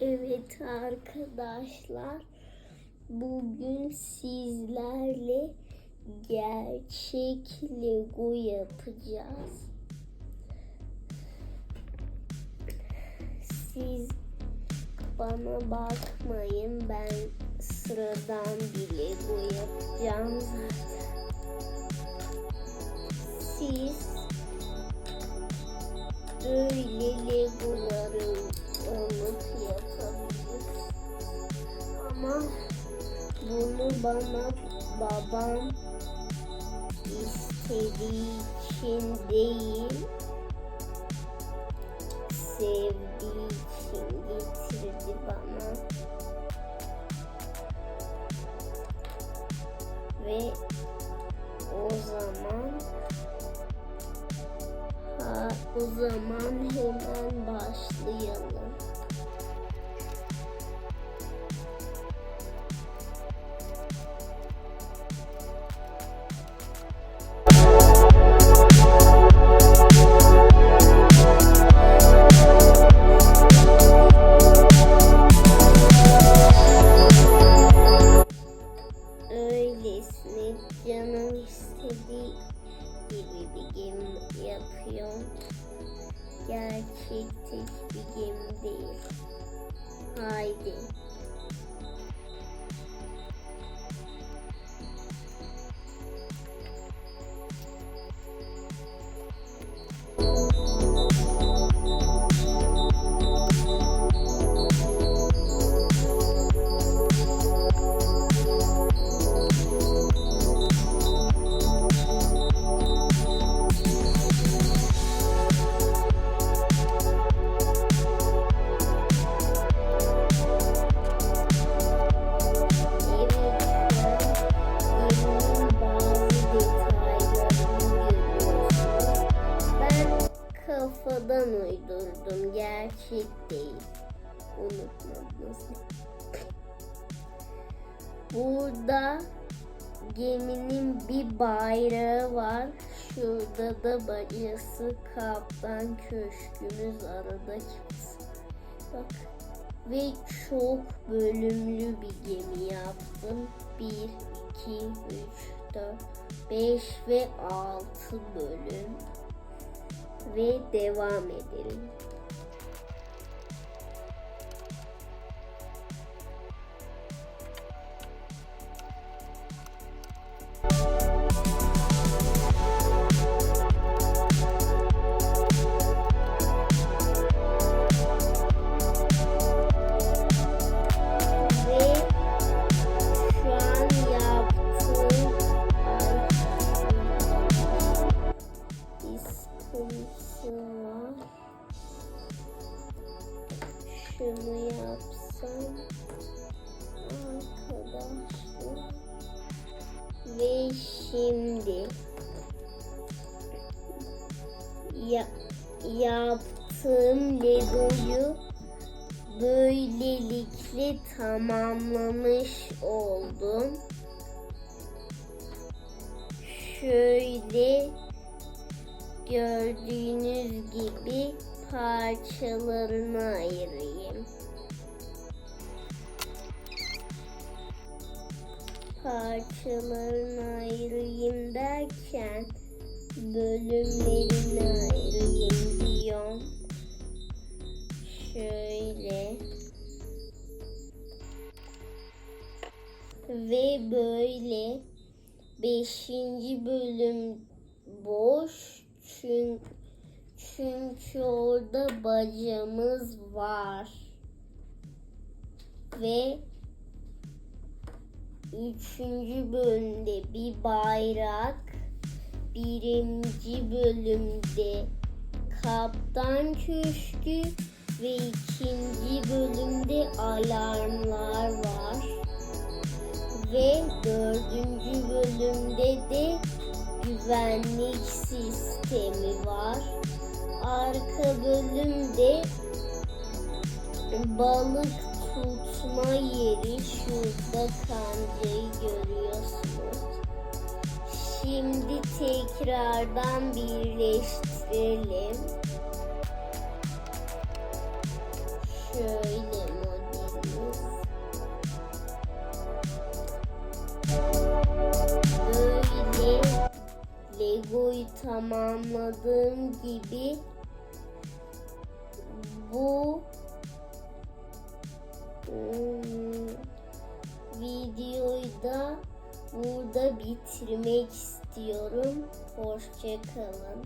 Evet arkadaşlar, bugün sizlerle gerçek Lego yapacağız. Siz bana bakmayın, ben sıradan bir Lego yapacağım zaten. Siz böyle legoları Ama bunu bana babam istediği için değil, sevdiği için getirdi bana. Ve o zaman Ha, o zaman hemen başlayalım. Canım istediği gibi bir gemi yapıyorum. Gerçekte bir gemi değil. Haydi. Uydurdum. Gerçek değil. Unutmadınız mı? Burada geminin bir bayrağı var. Şurada da bacası kaptan köşkümüz aradaki. Bak ve çok bölümlü bir gemi yaptım. 1, 2, 3, 4, 5 ve 6 bölüm. Ve devam edelim. Şunu yapsam arkadaşlar. Ve şimdi ya, yaptığım Lego'yu böylelikle tamamlamış oldum. Şöyle gördüğünüz gibi parçalarını ayırayım. Parçalarını ayırayım derken bölümlerini ayırayım diyorum. Şöyle. Ve böyle beşinci bölüm boş çünkü, çünkü orada bacamız var. Ve üçüncü bölümde bir bayrak, birinci bölümde kaptan köşkü ve ikinci bölümde alarmlar var. Ve dördüncü bölümde de güvenlik sistemi var arka bölümde balık tutma yeri şurada kancayı görüyorsunuz. Şimdi tekrardan birleştirelim. Şöyle modelimiz. Böyle Lego'yu tamamladığım gibi bu videoyu da burada bitirmek istiyorum. Hoşça kalın.